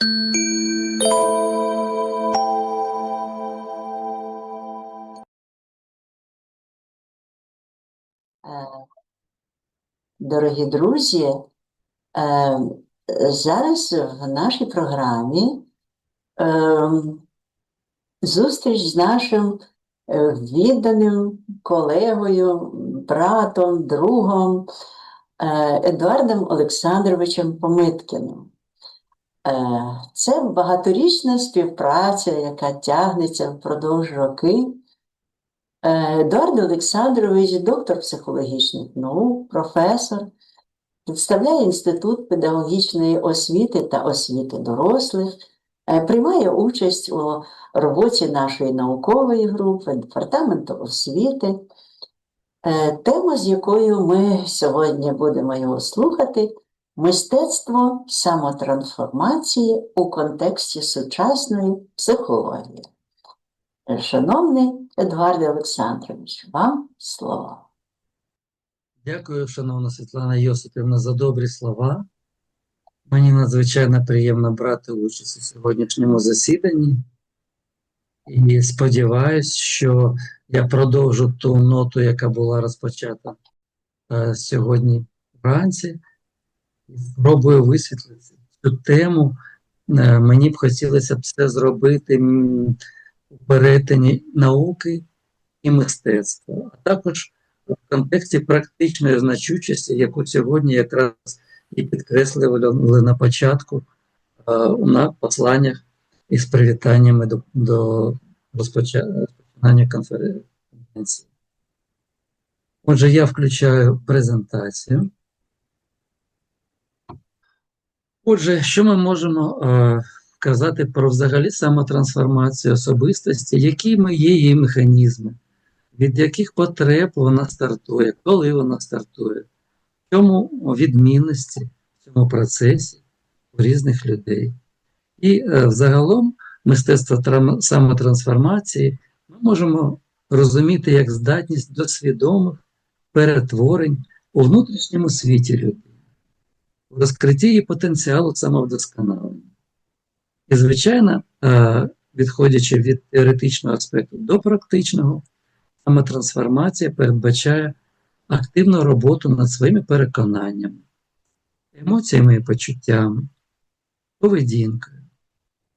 Е, Дорогі друзі, е, зараз в нашій програмі е, зустріч з нашим відданим колегою, братом, другом Едуардом Олександровичем Помиткіним. Е, Це багаторічна співпраця, яка тягнеться впродовж роки. Е, Едуард Олександрович, доктор психологічних наук, професор, представляє Інститут педагогічної освіти та освіти дорослих, е, приймає участь у роботі нашої наукової групи, департаменту освіти. Тема, з якою ми сьогодні будемо його слухати, мистецтво самотрансформації у контексті сучасної психології. Шановний Едуарде Олександрович, вам слово. Дякую, шановна Світлана Йосипівна, за добрі слова. Мені надзвичайно приємно брати участь у сьогоднішньому засіданні. І сподіваюся, що я продовжу ту ноту, яка була розпочата е, сьогодні вранці, спробую висвітлити цю тему. Е, мені б хотілося б це зробити у перетині науки і мистецтва, а також в контексті практичної значущості, яку сьогодні якраз і підкреслювали на початку е, на посланнях із привітаннями до, до розпочинання конференції. Отже, я включаю презентацію. Отже, що ми можемо е, казати про взагалі самотрансформацію особистості, які ми є її механізми, від яких потреб вона стартує, коли вона стартує, в чому відмінності в цьому процесі у різних людей. І е, взагалом мистецтво самотрансформації ми можемо розуміти як здатність до свідомих перетворень у внутрішньому світі людини, в розкритті її потенціалу самовдосконалення. І, звичайно, е, відходячи від теоретичного аспекту до практичного, самотрансформація передбачає активну роботу над своїми переконаннями, емоціями і почуттями, поведінкою,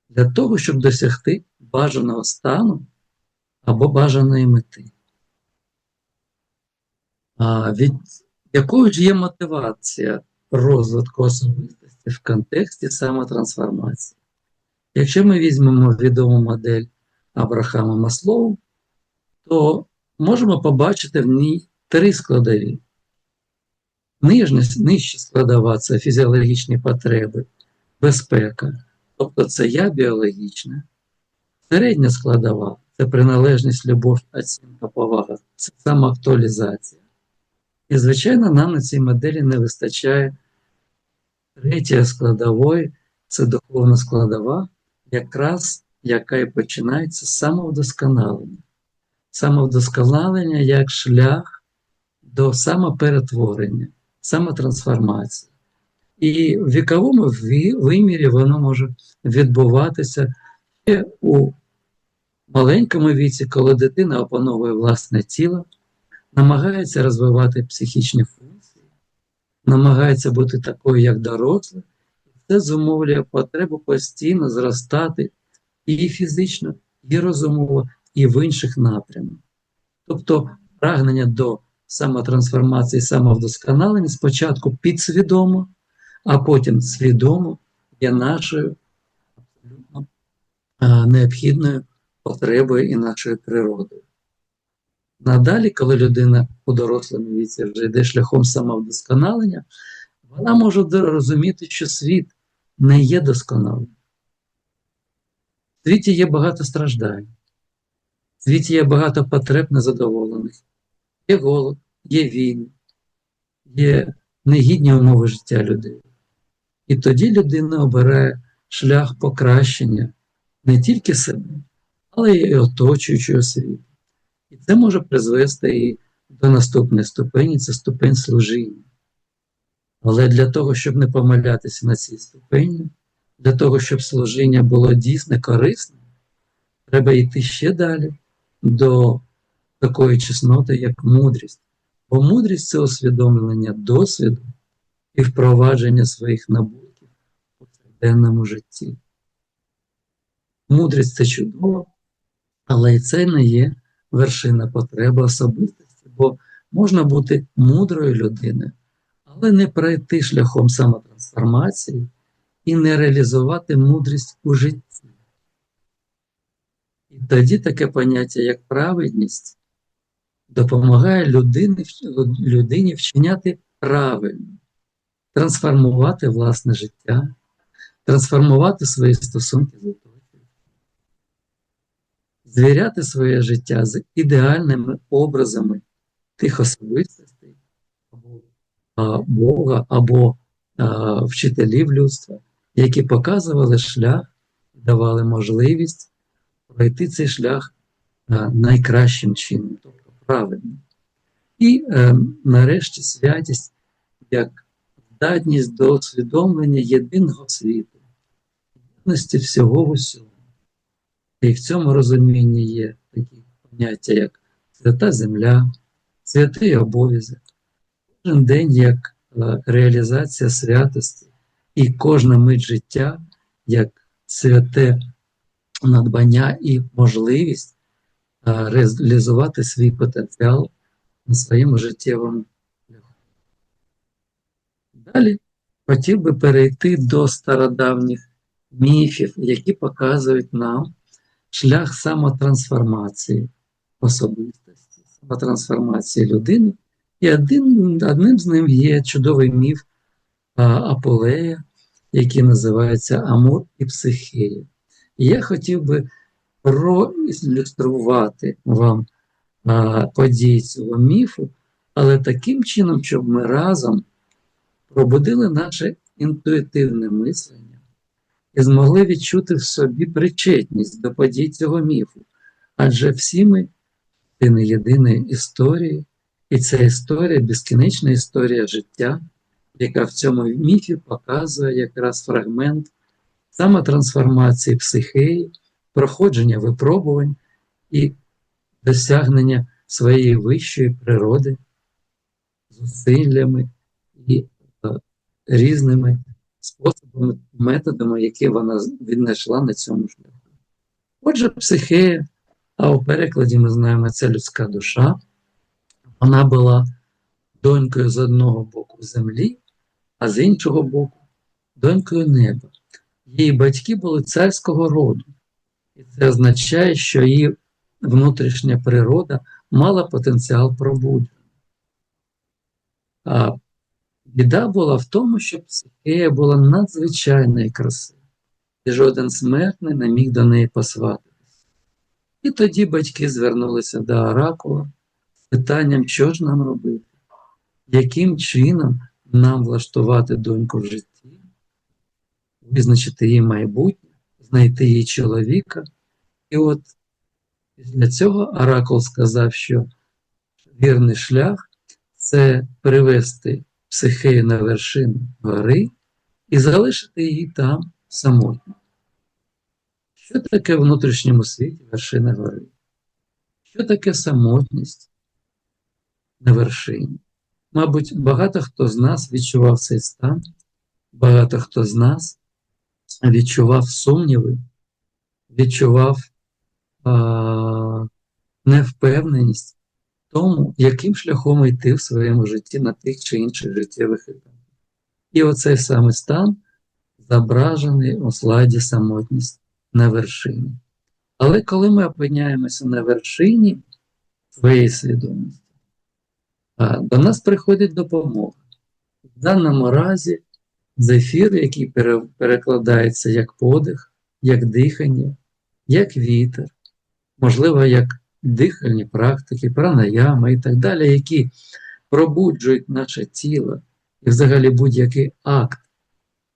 для того, щоб досягти бажаного стану або бажаної мети. А від якою ж є мотивація розвитку особистості в контексті самотрансформації? Якщо ми візьмемо відому модель Абрахама Маслоу, то можемо побачити в ній три складові. Нижня, нижча складова це фізіологічні потреби, безпека, тобто це я біологічне. Середня складова це приналежність, любов, оцінка, повага, це самоактуалізація. І, звичайно, нам на цій моделі не вистачає третьої складової, це духовна складова, якраз яка і починається з самовдосконалення. Самовдосконалення як шлях до самоперетворення, самотрансформації. І в віковому вимірі воно може відбуватися ще у маленькому віці, коли дитина опановує власне тіло, намагається розвивати психічні функції, намагається бути такою, як дорослий, це зумовлює потребу постійно зростати і фізично, і розумово, і в інших напрямах. Тобто прагнення до самотрансформації, самовдосконалення спочатку підсвідомо, а потім свідомо є нашою абсолютно необхідною потребою і нашою природою. Надалі, коли людина у дорослому віці вже йде шляхом самовдосконалення, вона може розуміти, що світ не є досконалим. В світі є багато страждань, в світі є багато потреб незадоволених, є голод, є війни, є негідні умови життя людей. І тоді людина обирає шлях покращення не тільки себе, але й оточуючого світу. І це може призвести і до наступної ступені це ступень служіння. Але для того, щоб не помилятися на цій ступені, для того, щоб служіння було дійсно корисним, треба йти ще далі до такої чесноти, як мудрість. Бо мудрість це усвідомлення досвіду і впровадження своїх набутків у повсякденному житті. Мудрість це чудово, але і це не є вершина потреби особистості, бо можна бути мудрою людиною, але не пройти шляхом самотрансформації і не реалізувати мудрість у житті. І тоді таке поняття, як праведність, допомагає людині, людині вчиняти правильно, трансформувати власне життя, трансформувати свої стосунки з звіряти своє життя з ідеальними образами тих особистостей або Бога, або а, вчителів людства, які показували шлях, давали можливість пройти цей шлях а, найкращим чином, тобто правильним. І е, нарешті святість як здатність до усвідомлення єдиного світу, єдності всього в усьому. І в цьому розумінні є такі поняття, як свята земля, святий обов'язок, кожен день як е, реалізація святості, і кожна мить життя як святе надбання і можливість е, реалізувати свій потенціал на своєму життєвому шляху. Далі хотів би перейти до стародавніх міфів, які показують нам шлях самотрансформації особистості, самотрансформації людини. І один, одним з них є чудовий міф а, Аполея, який називається Амур і Психея. І я хотів би проілюструвати вам а, події цього міфу, але таким чином, щоб ми разом пробудили наше інтуїтивне мислення і змогли відчути в собі причетність до подій цього міфу. Адже всі ми частини єдиної історії, і ця історія безкінечна історія життя, яка в цьому міфі показує якраз фрагмент самотрансформації психеї, проходження випробувань і досягнення своєї вищої природи зусиллями і е, різними способами, методами, які вона віднайшла на цьому шляху. Отже, психея, а у перекладі ми знаємо, це людська душа, вона була донькою з одного боку землі, а з іншого боку донькою неба. Її батьки були царського роду, і це означає, що її внутрішня природа мала потенціал пробудження. Біда була в тому, що психея була надзвичайної краси, і жоден смертний не міг до неї посватитися. І тоді батьки звернулися до Оракула з питанням, що ж нам робити, яким чином нам влаштувати доньку в житті, визначити її майбутнє, знайти її чоловіка. І от після цього Оракул сказав, що вірний шлях це привести психею на вершину гори і залишити її там самотньо. Що таке в внутрішньому світі вершина гори? Що таке самотність на вершині? Мабуть, багато хто з нас відчував цей стан, багато хто з нас відчував сумніви, відчував а, невпевненість тому, яким шляхом йти в своєму житті на тих чи інших життєвих етапах. І оцей саме стан зображений у слайді самотність на вершині. Але коли ми опиняємося на вершині своєї свідомості, до нас приходить допомога. В даному разі зефір, який перекладається як подих, як дихання, як вітер, можливо, як дихальні практики, пранаями і так далі, які пробуджують наше тіло і взагалі будь-який акт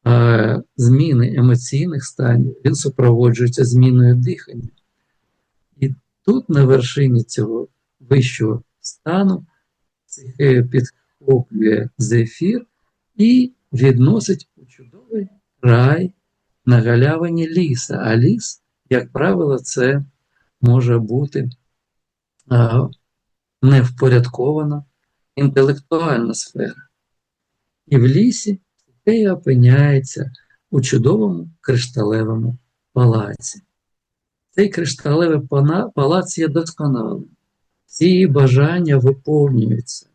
е, зміни емоційних станів, він супроводжується зміною дихання. І тут, на вершині цього вищого стану, підхоплює зефір і відносить у чудовий рай на галявині ліса, а ліс, як правило, це може бути а, невпорядкована інтелектуальна сфера. І в лісі Психея опиняється у чудовому кришталевому палаці. Цей кришталевий палац є досконалим. Всі її бажання виповнюються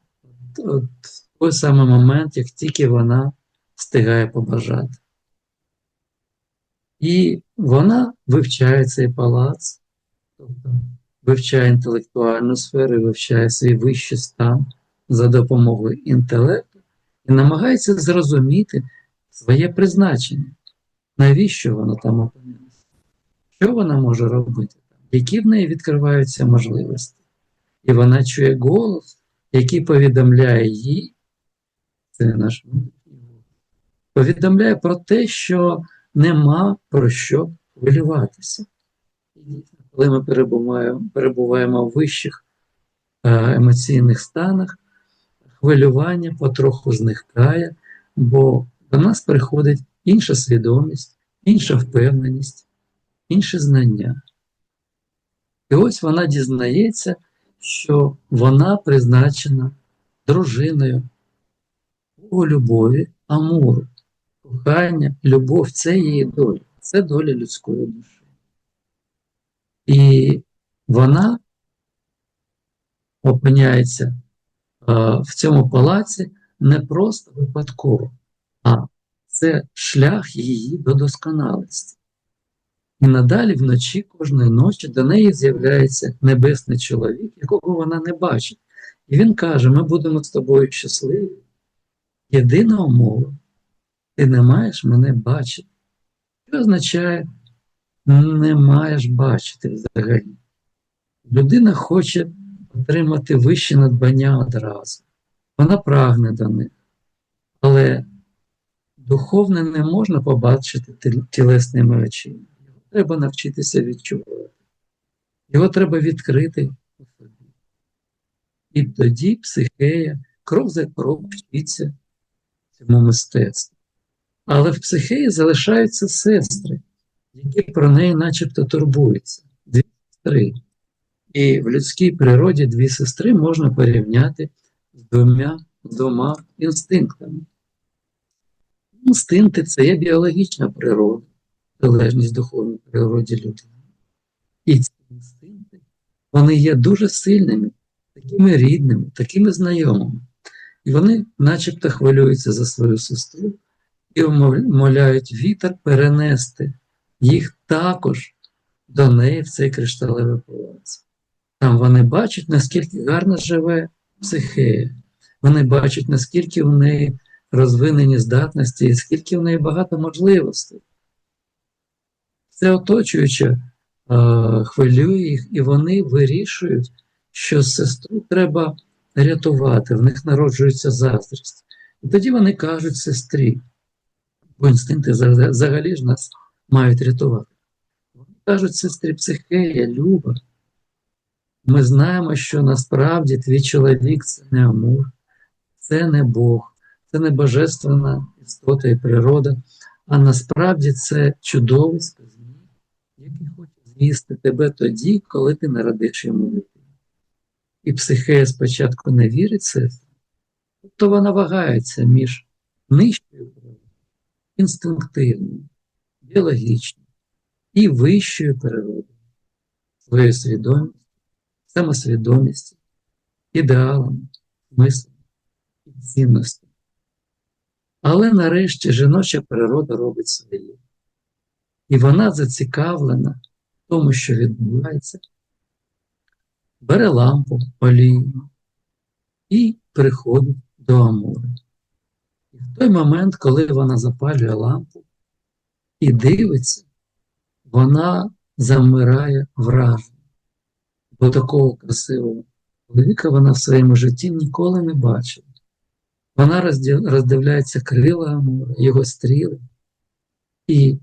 в той самий момент, як тільки вона встигає побажати. І вона вивчає цей палац, тобто вивчає інтелектуальну сферу, вивчає свій вищий стан за допомогою інтелекту і намагається зрозуміти своє призначення, навіщо вона там опинилася, що вона може робити які в неї відкриваються можливості. І вона чує голос, який повідомляє їй, це наш повідомляє про те, що нема про що хвилюватися. Коли ми перебуваємо, перебуваємо в вищих е, емоційних станах, хвилювання потроху зникає, бо до нас приходить інша свідомість, інша впевненість, інше знання. І ось вона дізнається, що вона призначена дружиною у любові Амуру. Кохання, любов це її доля, це доля людської душі. І вона опиняється е, в цьому палаці не просто випадково, а це шлях її до досконалості. І надалі вночі кожної ночі до неї з'являється небесний чоловік, якого вона не бачить. І він каже: ми будемо з тобою щасливі. Єдина умова, ти не маєш мене бачити. Що означає, не маєш бачити взагалі. Людина хоче отримати вищі надбання одразу. Вона прагне до них. Але духовне не можна побачити тілесними очима. Його треба навчитися відчувати. Його треба відкрити у собі. І тоді психея крок за крок вчиться цьому мистецтву. Але в психеї залишаються сестри, які про неї начебто турбуються. Дві сестри. І в людській природі дві сестри можна порівняти з двома, двома інстинктами. Інстинкти це є біологічна природа, залежність духовній природі людини. І ці інстинкти вони є дуже сильними, такими рідними, такими знайомими. І вони начебто хвилюються за свою сестру і вмовляють вітер перенести їх також до неї в цей кришталевий палац. Там вони бачать, наскільки гарно живе психея. Вони бачать, наскільки в неї розвинені здатності і скільки в неї багато можливостей. Це оточуюче е, хвилює їх, і вони вирішують, що сестру треба рятувати, в них народжується заздрість. І тоді вони кажуть сестрі, бо інстинкти взагалі- ж нас мають рятувати. Вони кажуть сестрі Психея, Люба, ми знаємо, що насправді твій чоловік це не Амур, це не Бог, це не божественна істота і природа, а насправді це чудовисько змій, який хоче з'їсти тебе тоді, коли ти народиш йому дитину. І психея спочатку не вірить сестрам, тобто вона вагається між нижчою природою, біологічною і вищою природою, своєю свідомістю, самосвідомістю, ідеалами, смислом і цінностями. Але нарешті жіноча природа робить своє. І вона зацікавлена в тому, що відбувається, бере лампу олійну і приходить до Амури. І в той момент, коли вона запалює лампу і дивиться, вона замирає враження. Бо такого красивого чоловіка вона в своєму житті ніколи не бачила. Вона роздивляється крила Амура, його стріли, і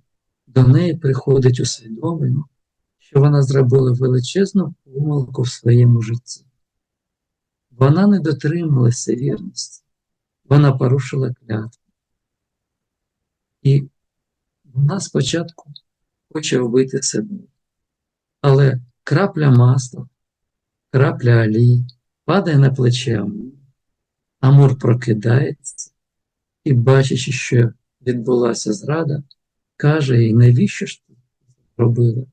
до неї приходить усвідомлення, що вона зробила величезну помилку в своєму житті. Вона не дотрималася вірності, вона порушила клятву. І Вона спочатку хоче вбити себе. Але крапля масла, крапля олії падає на плече Амур. Амур прокидається і, бачачи, що відбулася зрада, каже їй, навіщо ж ти робила?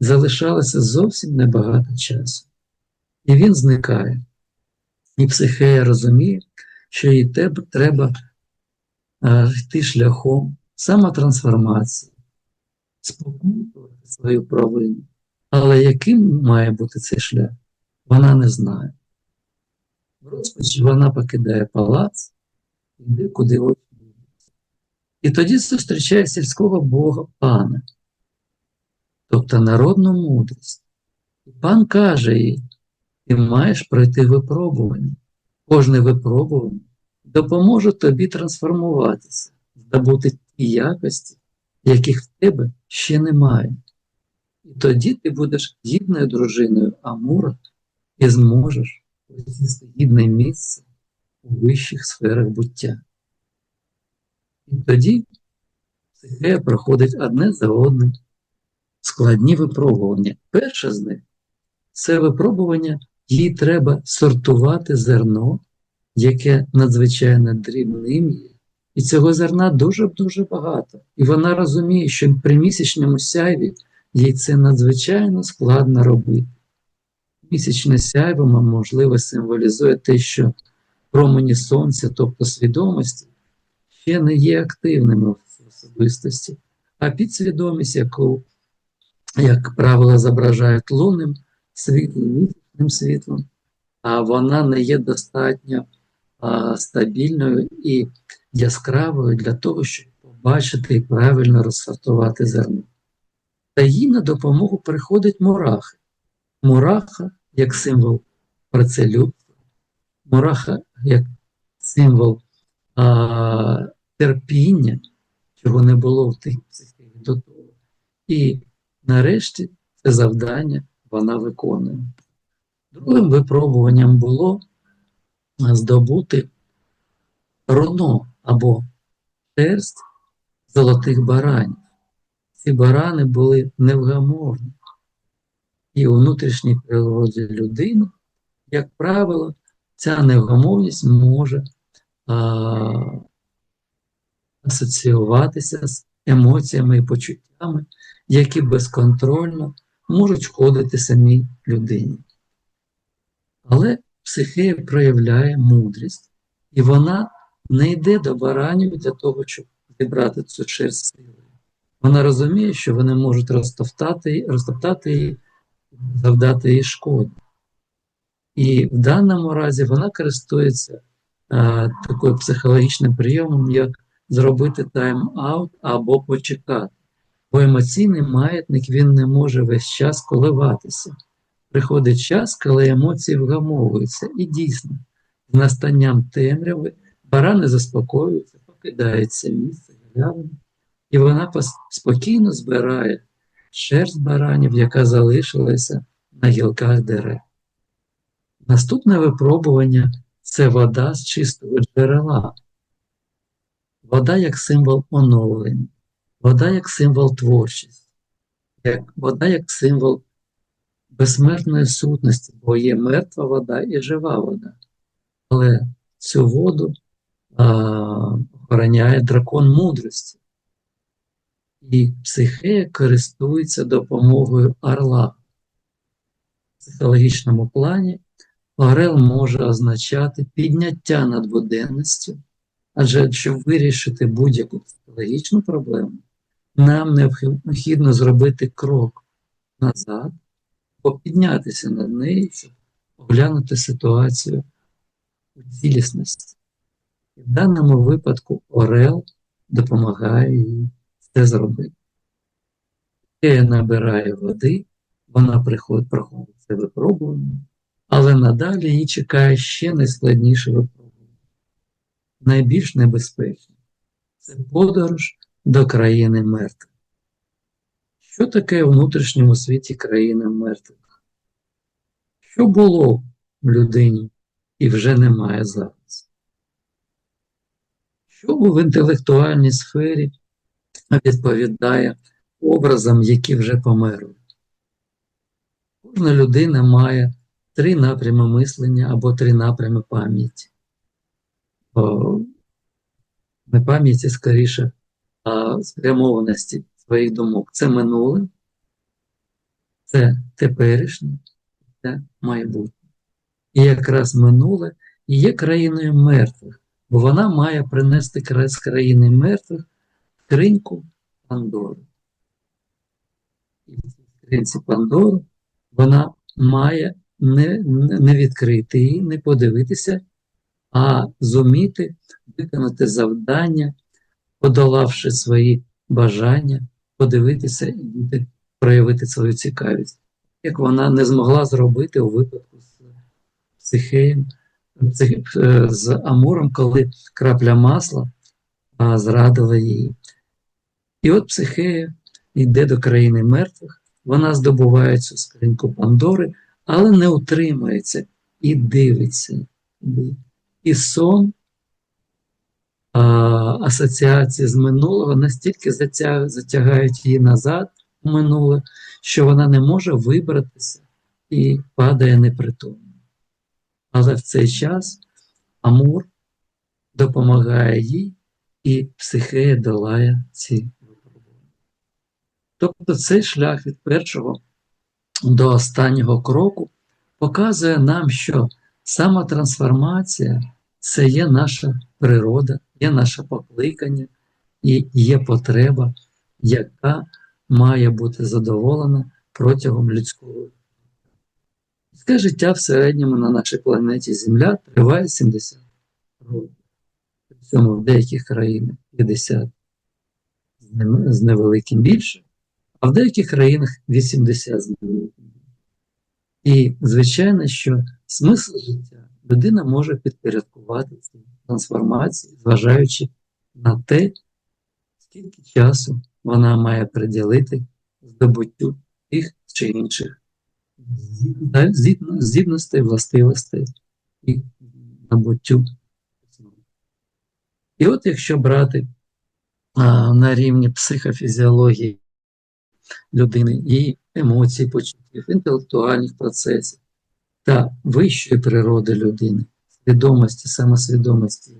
Залишалося зовсім небагато часу. І він зникає. І психея розуміє, що їй треба йти шляхом самотрансформації, спокутувати свою провину. Але яким має бути цей шлях, вона не знає. В розпачі вона покидає палац, йде куди очі. І тоді зустрічає сільського бога пана, тобто народну мудрість. І пан каже їй, ти маєш пройти випробування. Кожне випробування допоможе тобі трансформуватися, здобути ті якості, яких в тебе ще немає. І тоді ти будеш гідною дружиною Амура і зможеш посісти гідне місце у вищих сферах буття. І тоді психея проходить одне за одним складні випробування. Перше з них це випробування, їй треба сортувати зерно, яке надзвичайно дрібним є. І цього зерна дуже-дуже багато. І вона розуміє, що при місячному сяйві їй це надзвичайно складно робити. Місячне сяйво, можливо, символізує те, що промені сонця, тобто свідомості, ще не є активними в особистості, а підсвідомість, яку, як правило, зображають лунним світлом, світлом, а вона не є достатньо а, стабільною і яскравою для того, щоб побачити і правильно розсортувати зерно. Та їй на допомогу приходить мурахи. Мураха як символ працелюбства, мураха як символ а, терпіння, чого не було в тих психів до того. І нарешті це завдання вона виконує. Другим випробуванням було здобути руно або шерсть золотих баранів. Ці барани були невгамовні. І у внутрішній природі людини, як правило, ця невгамовність може а, асоціюватися з емоціями і почуттями, які безконтрольно можуть шкодити самій людині. Але психея проявляє мудрість, і вона не йде до баранів для того, щоб зібрати цю шерсть силою. Вона розуміє, що вони можуть розтоптати, розтоптати її, завдати їй шкоди. І в даному разі вона користується а, таким психологічним прийомом, як зробити тайм-аут або почекати. Бо емоційний маятник він не може весь час коливатися. Приходить час, коли емоції вгамовуються. І дійсно, з настанням темряви барани заспокоюються, покидається місце галявини, і вона спокійно збирає шерсть баранів, яка залишилася на гілках дерев. Наступне випробування це вода з чистого джерела. Вода як символ оновлення, вода як символ творчості, як, вода як символ безсмертної сутності, бо є мертва вода і жива вода. Але цю воду охороняє дракон мудрості. І психея користується допомогою орла. В психологічному плані орел може означати підняття над буденністю, адже щоб вирішити будь-яку психологічну проблему, нам необхідно зробити крок назад, або піднятися над нею, щоб оглянути ситуацію у цілісності. В даному випадку Орел допомагає їй це зробити. Фея набирає води, вона приходить, проходить це випробування, але надалі її чекає ще найскладніше випробування. Найбільш небезпечне це подорож до країни мертвих. Що таке у внутрішньому світі країни мертвих? Що було в людині і вже немає зараз? Що в інтелектуальній сфері відповідає образам, які вже померли. Кожна людина має три напрями мислення або три напрями пам'яті. Не пам'яті скоріше, а спрямованості своїх думок. Це минуле, це теперішнє, це майбутнє. І якраз минуле є країною мертвих, бо вона має принести з країни мертвих скриньку Пандори. І в цій скринці Пандори вона має не, не відкрити її, не подивитися, а зуміти виконати завдання, подолавши свої бажання, подивитися і проявити свою цікавість, як вона не змогла зробити у випадку з психеєм, псих- з Амуром, коли крапля масла зрадила її. І от психея йде до країни мертвих, вона здобуває цю скриньку Пандори, але не утримується і дивиться. І сон а, асоціації з минулого настільки затяг, затягають її назад у минуле, що вона не може вибратися і падає непритомно. Але в цей час Амур допомагає їй, і психея долає ці випробування. Тобто цей шлях від першого до останнього кроку показує нам, що самотрансформація це є наша природа, є наше покликання і є потреба, яка має бути задоволена протягом людського. Людське життя в середньому на нашій планеті Земля триває 70 років. При цьому в деяких країнах 50 з невеликим більше, а в деяких країнах 80 з невеликим більше. І, звичайно, що смисл життя людина може підпорядкувати цій трансформації, зважаючи на те, скільки часу вона має приділити здобуттю тих чи інших здібностей, властивостей і набуттю. І от якщо брати а, на рівні психофізіології людини, її емоцій, почуттів, інтелектуальних процесів та вищої природи людини, свідомості, самосвідомості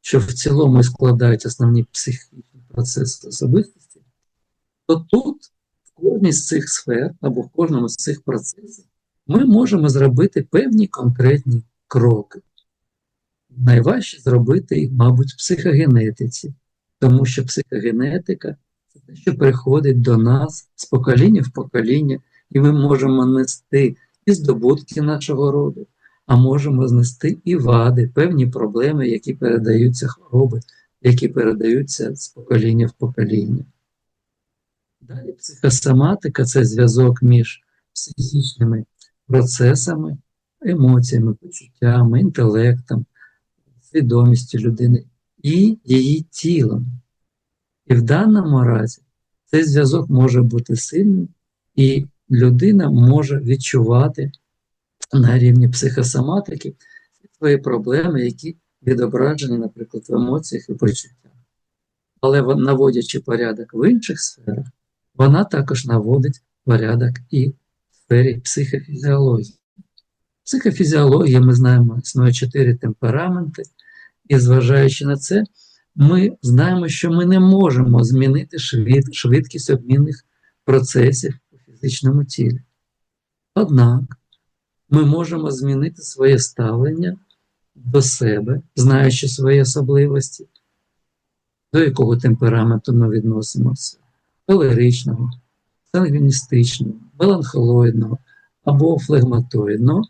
що в цілому складають основні психічні процеси особистості, то тут, кожній з цих сфер або в кожному з цих процесів, ми можемо зробити певні конкретні кроки. Найважче зробити їх, мабуть, в психогенетиці, тому що психогенетика це те, що приходить до нас з покоління в покоління, і ми можемо нести і здобутки нашого роду, а можемо знести і вади, певні проблеми, які передаються хвороби, які передаються з покоління в покоління. Далі психосоматика це зв'язок між психічними процесами, емоціями, почуттями, інтелектом, свідомістю людини і її тілом. І в даному разі цей зв'язок може бути сильним, і людина може відчувати на рівні психосоматики свої проблеми, які відображені, наприклад, в емоціях і почуттях. Але наводячи порядок в інших сферах, вона також наводить порядок і в сфері психофізіології. Психофізіологія, ми знаємо, існує чотири темпераменти, і зважаючи на це, ми знаємо, що ми не можемо змінити швид, швидкість обмінних процесів у фізичному тілі. Однак ми можемо змінити своє ставлення до себе, знаючи свої особливості, до якого темпераменту ми відносимося холеричного, сангвіністичного, меланхолоїдного або флегматоїдного.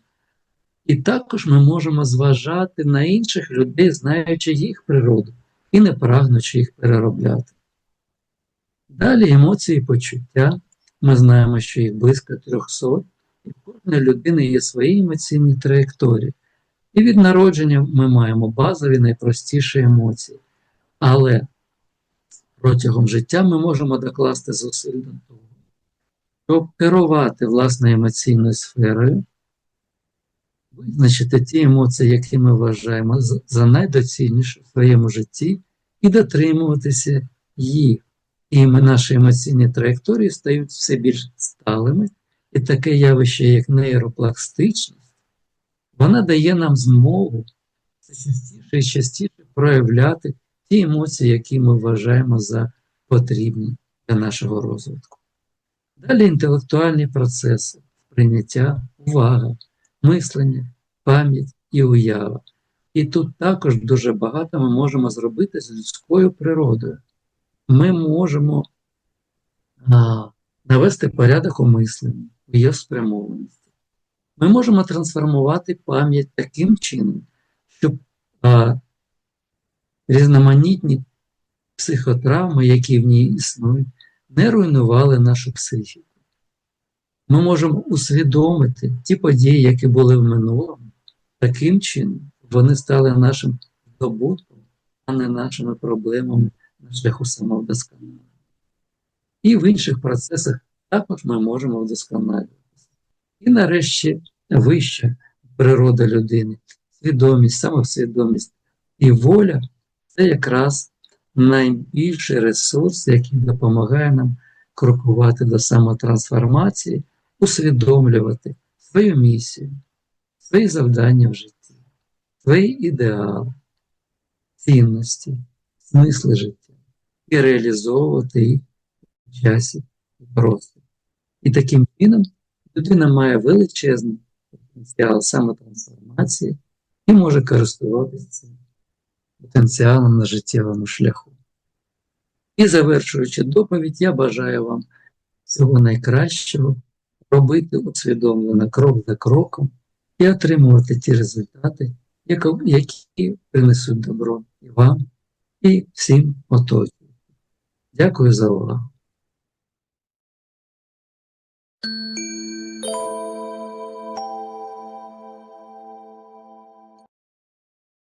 І також ми можемо зважати на інших людей, знаючи їх природу і не прагнучи їх переробляти. Далі емоції і почуття. Ми знаємо, що їх близько 300, і в кожної людини є свої емоційні траєкторії. І від народження ми маємо базові найпростіші емоції. Але протягом життя ми можемо докласти зусиль до того, щоб керувати власною емоційною сферою, визначити ті емоції, які ми вважаємо за- найдоцільніші в своєму житті, і дотримуватися їх, і наші емоційні траєкторії стають все більш сталими, і таке явище, як нейропластичність, вона дає нам змогу частіше і частіше проявляти ті емоції, які ми вважаємо за потрібні для нашого розвитку. Далі інтелектуальні процеси, сприйняття, увага, мислення, пам'ять і уява. І тут також дуже багато ми можемо зробити з людською природою. Ми можемо а, навести порядок у мисленні, в її спрямованості. Ми можемо трансформувати пам'ять таким чином, щоб а, різноманітні психотравми, які в ній існують, не руйнували нашу психіку. Ми можемо усвідомити ті події, які були в минулому, таким чином вони стали нашим здобутком, а не нашими проблемами на шляху самовдосконалення. І в інших процесах також ми можемо вдосконалюватися. І нарешті вища природа людини, свідомість, самосвідомість і воля це якраз найбільший ресурс, який допомагає нам крокувати до самотрансформації, усвідомлювати свою місію, свої завдання в житті, свої ідеали, цінності, смисли життя і реалізовувати їх в часі і просторі. І таким чином людина має величезний потенціал самотрансформації і може користуватися цим потенціалом на життєвому шляху. І завершуючи доповідь, я бажаю вам всього найкращого, робити усвідомлено крок за кроком і отримувати ті результати, які принесуть добро і вам, і всім оточуючим. Дякую за увагу.